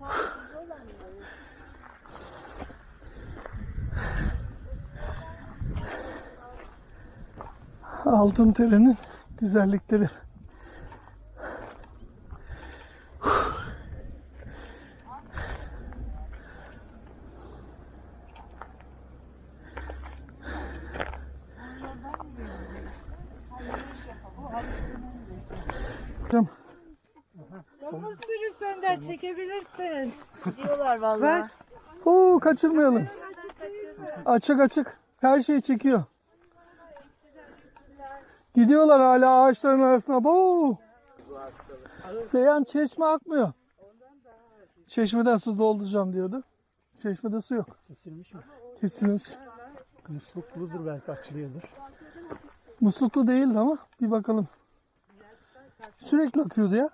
아, 이걸로 하는 Altın terenin güzellikleri. Hocam Domuz önden çekebilirsin. Diyorlar vallahi. Oo kaçırmayalım. Açık açık. Her şeyi çekiyor. Gidiyorlar hala ağaçların arasına. Boo! Beyan çeşme akmıyor. Çeşmeden su dolduracağım diyordu. Çeşmede su yok. Kesilmiş mi? Kesilmiş. Muslukludur belki açılıyordur. Musluklu değildi ama bir bakalım. Sürekli akıyordu ya.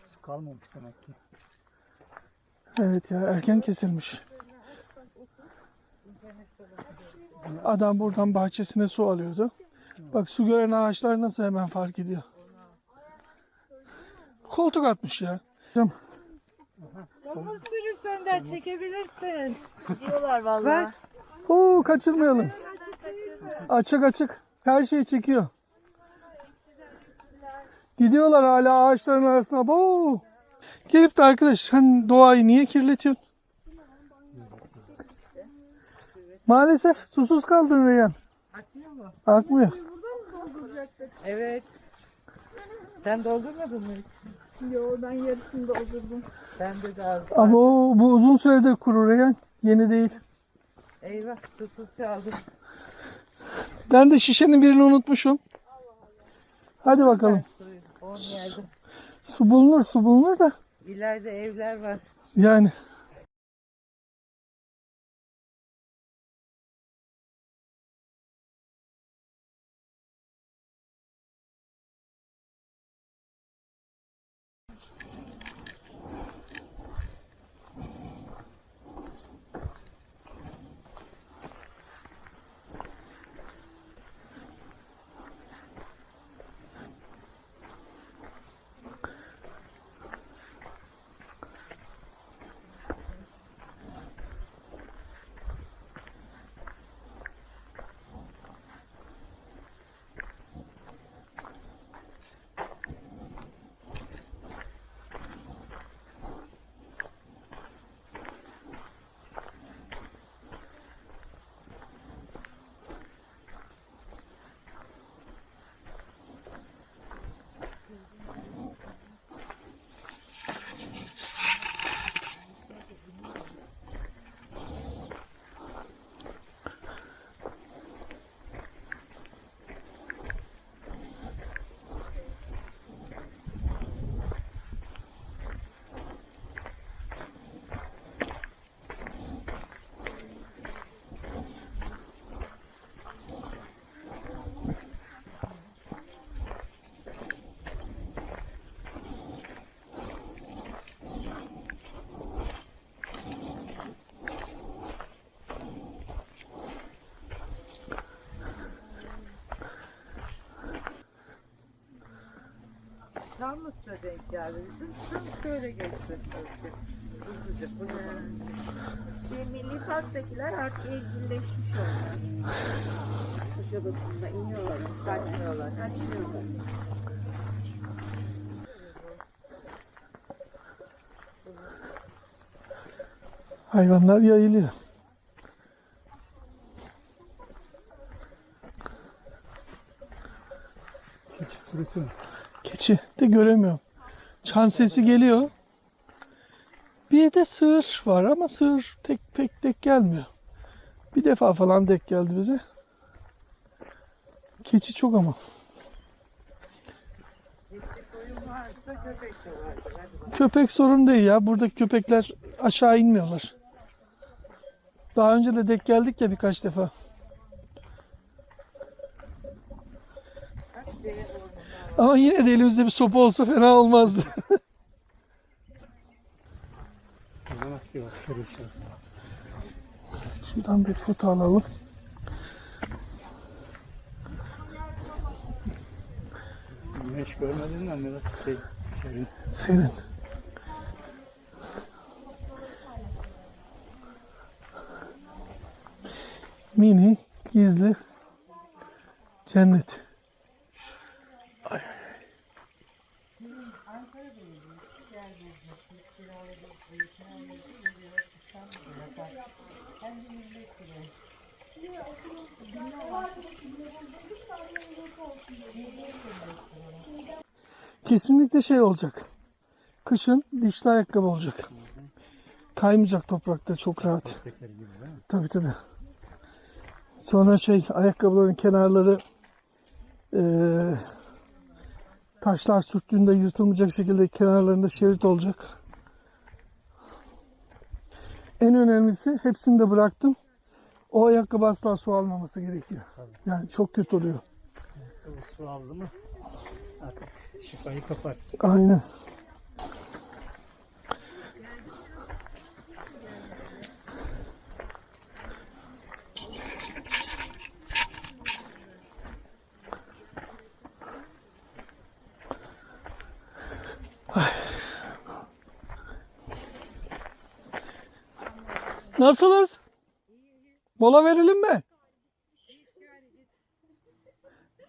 Su kalmamış demek ki. Evet ya erken kesilmiş. Adam buradan bahçesine su alıyordu. Bak su gören ağaçlar nasıl hemen fark ediyor. Koltuk atmış ya. Hocam, Domuz sürüsü önden çekebilirsin. Diyorlar vallahi. Oo kaçırmayalım. Açık açık. Her şeyi çekiyor. Gidiyorlar hala ağaçların arasına. Boo! Gelip de arkadaş sen doğayı niye kirletiyorsun? Maalesef susuz kaldın Reyhan. Akmıyor mu? Akmıyor. Evet. Sen doldurmadın mı? Yo ben yarısını doldurdum. Ben de daha. Ama o, bu uzun süredir kuru Reyhan. Yeni değil. Eyvah susuz kaldım. Ben de şişenin birini unutmuşum. Hadi bakalım. Yerde. Su bulunur su bulunur da. İleride evler var. Yani. Çamlık'ta denk geldi. Bizim tam şöyle geçti. Hızlıca. Bu ne? Şey, Milli Park'takiler artık evcilleşmiş oldu. Kuşadası'nda iniyorlar, kaçmıyorlar, kaçmıyorlar. Hayvanlar yayılıyor. Keçi sürüsü mü? Keçi de göremiyorum. Çan sesi geliyor. Bir de sığır var ama sığır tek pek denk gelmiyor. Bir defa falan denk geldi bize. Keçi çok ama. Köpek sorun değil ya. Buradaki köpekler aşağı inmiyorlar. Daha önce de denk geldik ya birkaç defa. Bak dere ormanı. Ama yine de elimizde bir sopa olsa fena olmazdı. Şuradan bir foto alalım. Güneş görmediğinden biraz şey serin. Senin. Mini, gizli, cennet. Kesinlikle şey olacak. Kışın dişli ayakkabı olacak. Kaymayacak toprakta çok rahat. Tabii tabii. Sonra şey ayakkabıların kenarları eee, taşlar sürttüğünde yırtılmayacak şekilde kenarlarında şerit olacak. En önemlisi hepsini de bıraktım. O ayakkabı asla su almaması gerekiyor. Yani çok kötü oluyor. Su aldı mı artık şifayı kapar. Aynen. Ay. Nasılız? Mola verelim mi?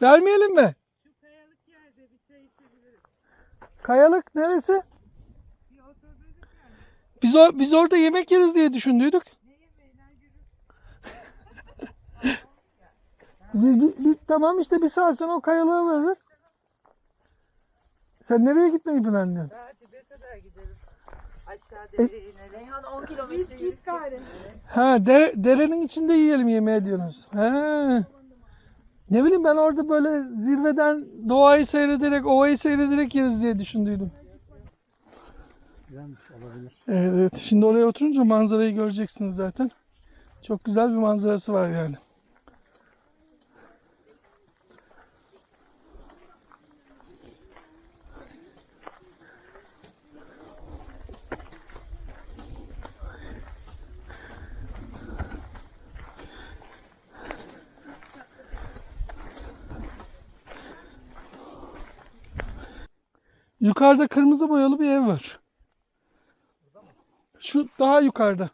Vermeyelim mi? Şu kayalık yerde bir çay içebiliriz. Kayalık neresi? Biz, o, biz orada yemek yeriz diye düşündüydük. Bir, bir- bir- tamam işte bir saat sonra o kayalığa varırız. Sen nereye gitmeyi planlıyorsun? Daha dibe kadar gidelim. Aşağı dere inelim. Reyhan 10 kilometre git gari. Ha dere, derenin içinde yiyelim yemeği diyorsunuz. Ha. Ne bileyim ben orada böyle zirveden doğayı seyrederek, ovayı seyrederek yeriz diye düşündüydüm. Güzelmiş olabilir. Evet, şimdi oraya oturunca manzarayı göreceksiniz zaten. Çok güzel bir manzarası var yani. Yukarıda kırmızı boyalı bir ev var. Şu daha yukarıda.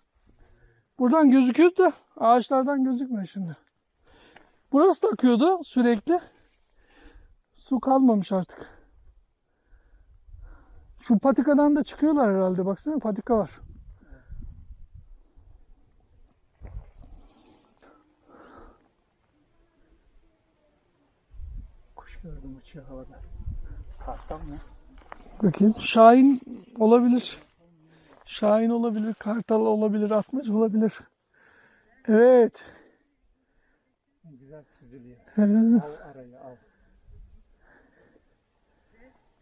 Buradan gözüküyor da ağaçlardan gözükmüyor şimdi. Burası da akıyordu sürekli. Su kalmamış artık. Şu patikadan da çıkıyorlar herhalde. Baksana patika var. Kuş gördüm uçuyor havada. Kartal mı? Bakayım. Şahin olabilir. Şahin olabilir. Kartal olabilir. Atmaca olabilir. Evet. Güzel süzülüyor. Al arayı al.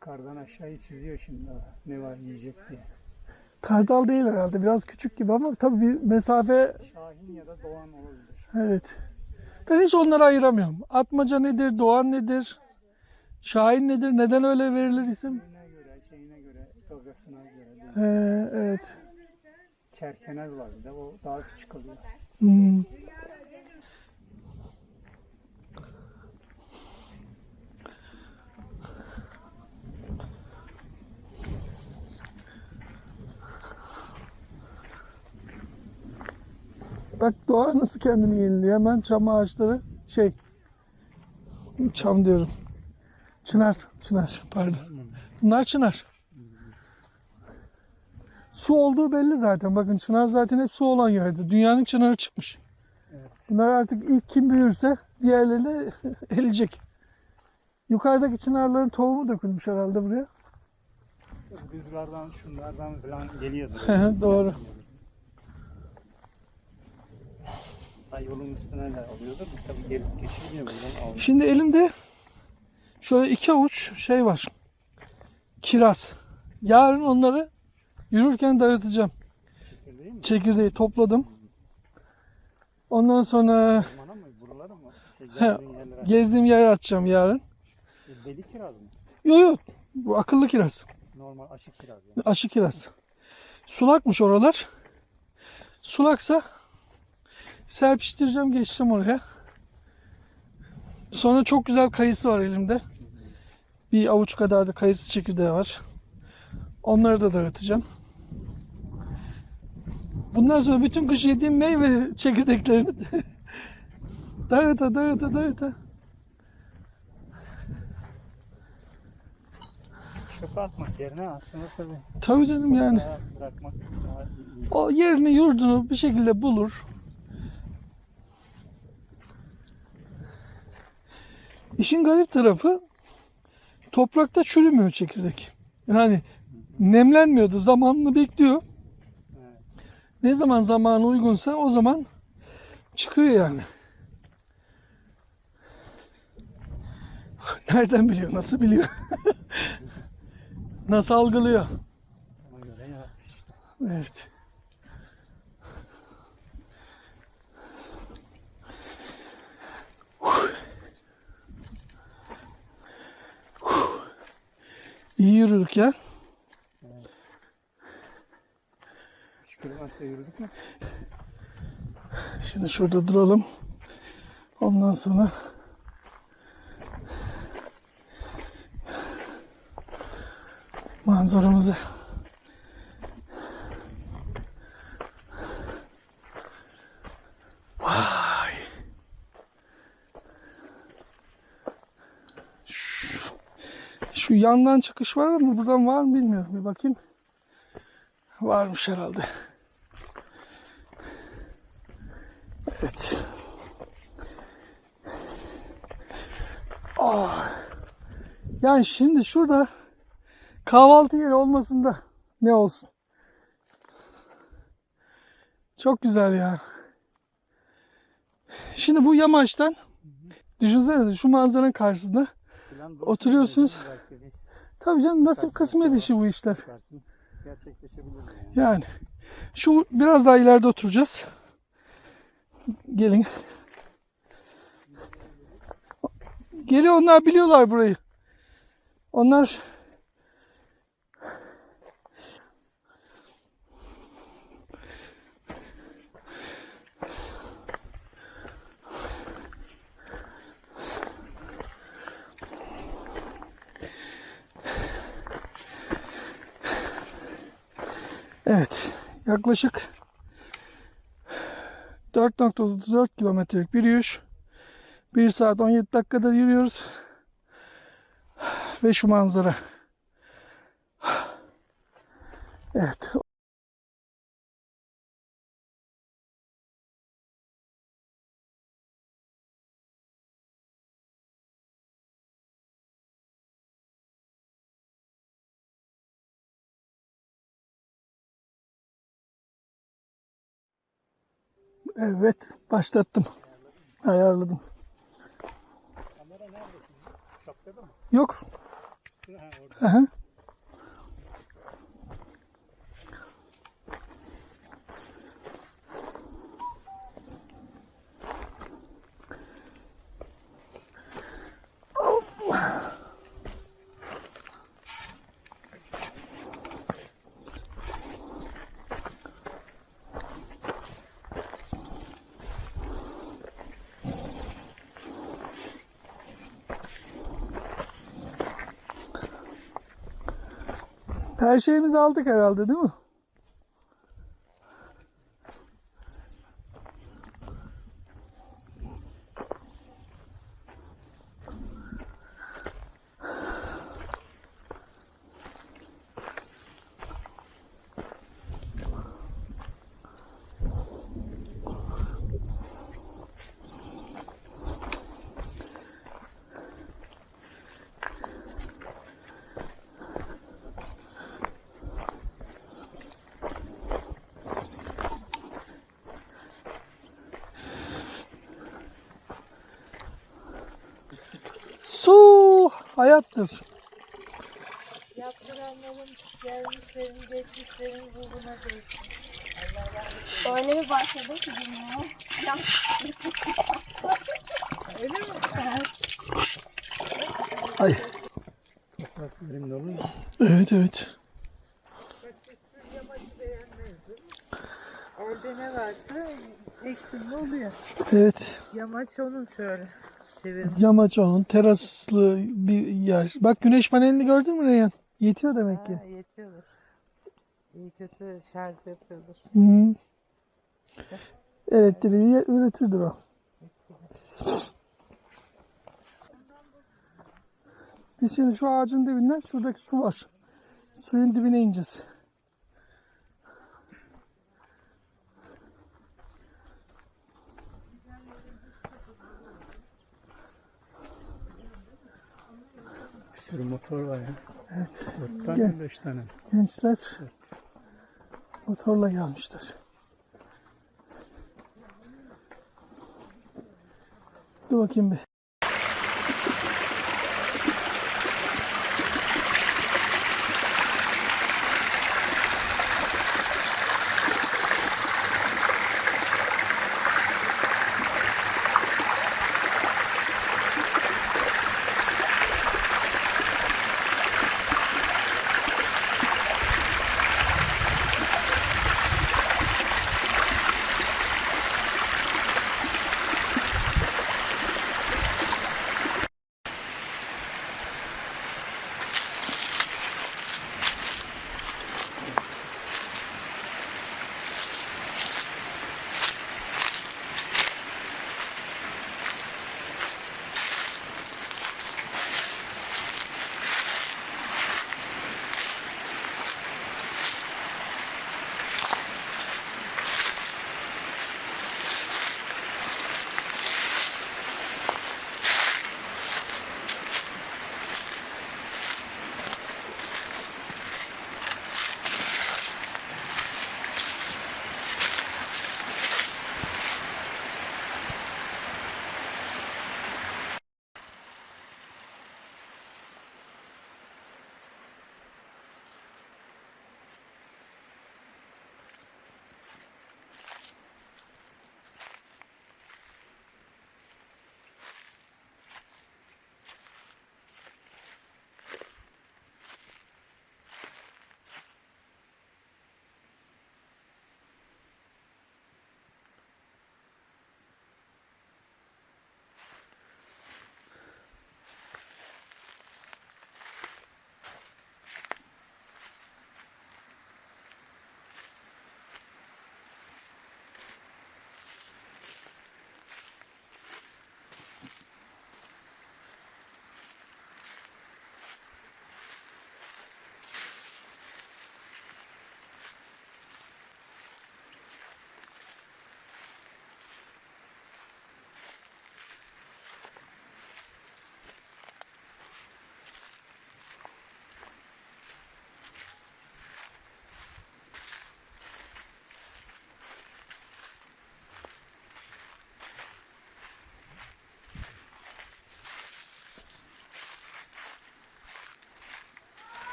Kardan aşağıyı süzüyor şimdi. Ne var yiyecek diye. Kartal değil herhalde. Biraz küçük gibi ama tabii bir mesafe Şahin ya da Doğan olabilir. Evet. Ben hiç onları ayıramıyorum. Atmaca nedir, Doğan nedir, Şahin nedir, neden öyle verilir isim? Şeyine göre. Ee, evet. Kerkenez var bir de o daha küçük oluyor. Hmm. Bak doğa nasıl kendini yeniliyor. Hemen çam ağaçları şey çam diyorum. Çınar, çınar pardon. Bunlar çınar. Su olduğu belli zaten. Bakın çınar zaten hep su olan yerde. Dünyanın çınarı çıkmış. Evet. Bunlar artık ilk kim büyürse diğerlerini elecek. Yukarıdaki çınarların tohumu dökülmüş herhalde buraya. Rüzgardan şunlardan falan geliyordu. Doğru. Ay yolun üstüne de alıyordu. Tabii gelip geçilmiyor buradan almış. Şimdi elimde şöyle iki avuç şey var. kiraz. Yarın onları yürürken dağıtacağım. Çekirdeği mi? Çekirdeği topladım. Ondan sonra Ormana mı? Buralara mı? Şey, He, gezdiğin yerlere. gezdiğim yere atacağım yarın. Şey, deli kiraz mı? Yok yok. Bu akıllı kiraz. Normal aşık kiraz yani. Aşı kiraz. Sulakmış oralar. Sulaksa serpiştireceğim geçeceğim oraya. Sonra çok güzel kayısı var elimde. Bir avuç kadar da kayısı çekirdeği var. Onları da dağıtacağım. Bundan sonra bütün kış yediğim meyve çekirdeklerini dağıta dağıta dağıta. Çöpe atmak yerine aslında tabii. Tabii canım yani. Daha bırakmak daha iyi. O yerini yurdunu bir şekilde bulur. İşin garip tarafı toprakta çürümüyor çekirdek. Yani nemlenmiyordu. Zamanını bekliyor. Ne zaman zamanı uygunsa o zaman çıkıyor yani. Nereden biliyor? Nasıl biliyor? Nasıl algılıyor? Evet. İyi yürüdük ya. Kilometre yürüdük mü? Şimdi şurada duralım. Ondan sonra manzaramızı Vay. Şu, şu yandan çıkış var mı? Buradan var mı bilmiyorum. Bir bakayım. Varmış herhalde. Evet. Ah. Yani şimdi şurada kahvaltı yeri olmasında ne olsun? Çok güzel ya. Şimdi bu yamaçtan düşünsene şu manzaranın karşısında Oturuyorsunuz. Tabii canım nasip kısmet işi bu işler. Yani şu biraz daha ileride oturacağız. Gelin. Geliyor onlar biliyorlar burayı. Onlar Evet. Yaklaşık 4.34 kilometrelik bir yürüyüş. 1 saat 17 dakikada yürüyoruz. Ve şu manzara. Evet. Evet. Başlattım. Ayarladım. Kamera nerede? Şapkada mı? Yok. Ha orada. Aha. Her şeyimizi aldık herhalde değil mi? Su hayattır. Yaptığım gelmişlerin, geçmişlerin ruhuna değsin. Öyle bir başladı ki bilmiyorum. Öyle mi? Ay. Toprak verimli olur mu? Evet evet. Orada ne varsa eksimli oluyor. Evet. Yamaç onun şöyle. Çevirin. Yamaç onun teraslı bir yer. Bak güneş panelini gördün mü Reyhan? Yetiyor demek ki. Ha, yetiyordur. İyi kötü şarj yapıyordur. Hı. Elektriği üretirdir o. Biz şimdi şu ağacın dibinden şuradaki su var. Suyun dibine ineceğiz. Sürü motor var ya. Evet. Dört tane, beş tane. Gençler Evet. motorla gelmişler. Dur bakayım bir.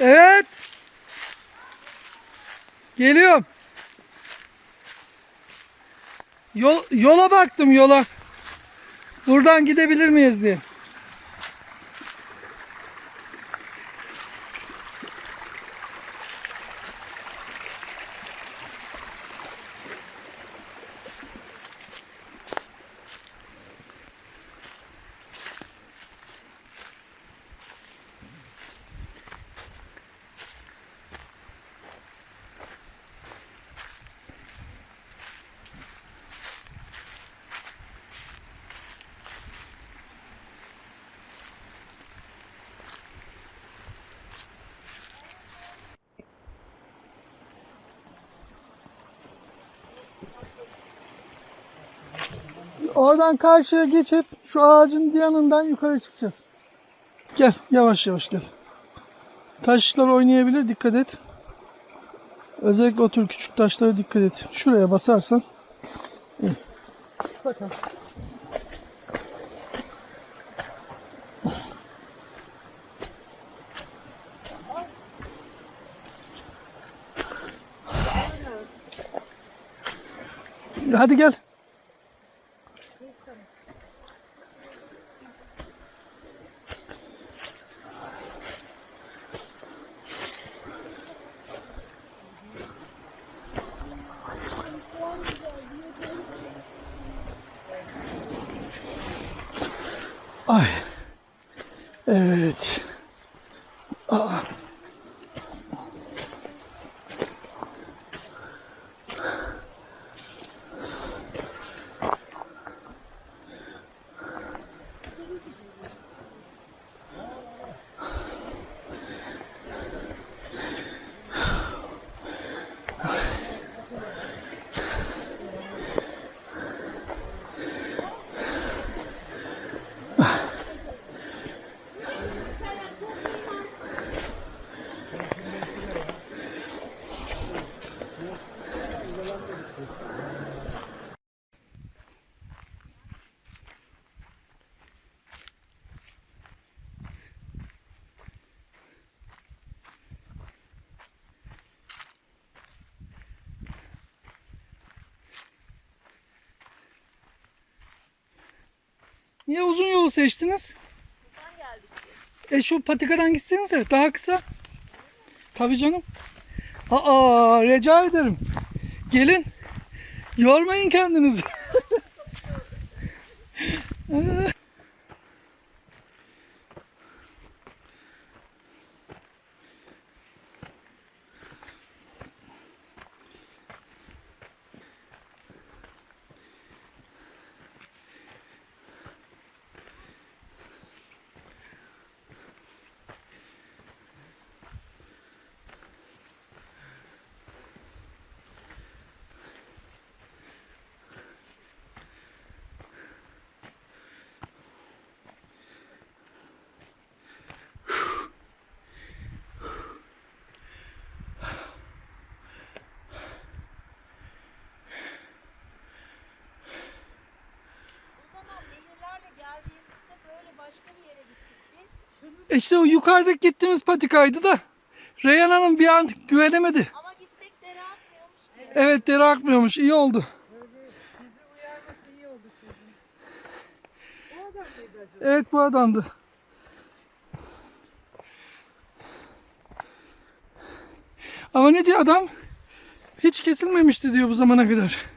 Evet. Geliyorum. Yol, yola baktım yola. Buradan gidebilir miyiz diye. Oradan karşıya geçip şu ağacın yanından yukarı çıkacağız. Gel yavaş yavaş gel. Taşlar oynayabilir dikkat et. Özellikle o tür küçük taşlara dikkat et. Şuraya basarsan. Bakalım. Hadi gel. Ay. Evet. Niye uzun yolu seçtiniz? E şu patikadan gitsenize daha kısa. Tabii canım. Aa rica ederim. Gelin. Yormayın kendinizi. İşte o yukarıdaki gittiğimiz patikaydı da Reyhan Hanım bir an güvenemedi. Ama gitsek dere atmıyormuş ki. Evet deri akmıyormuş. iyi oldu. Evet bu adamdı. Ama ne diyor adam? Hiç kesilmemişti diyor bu zamana kadar.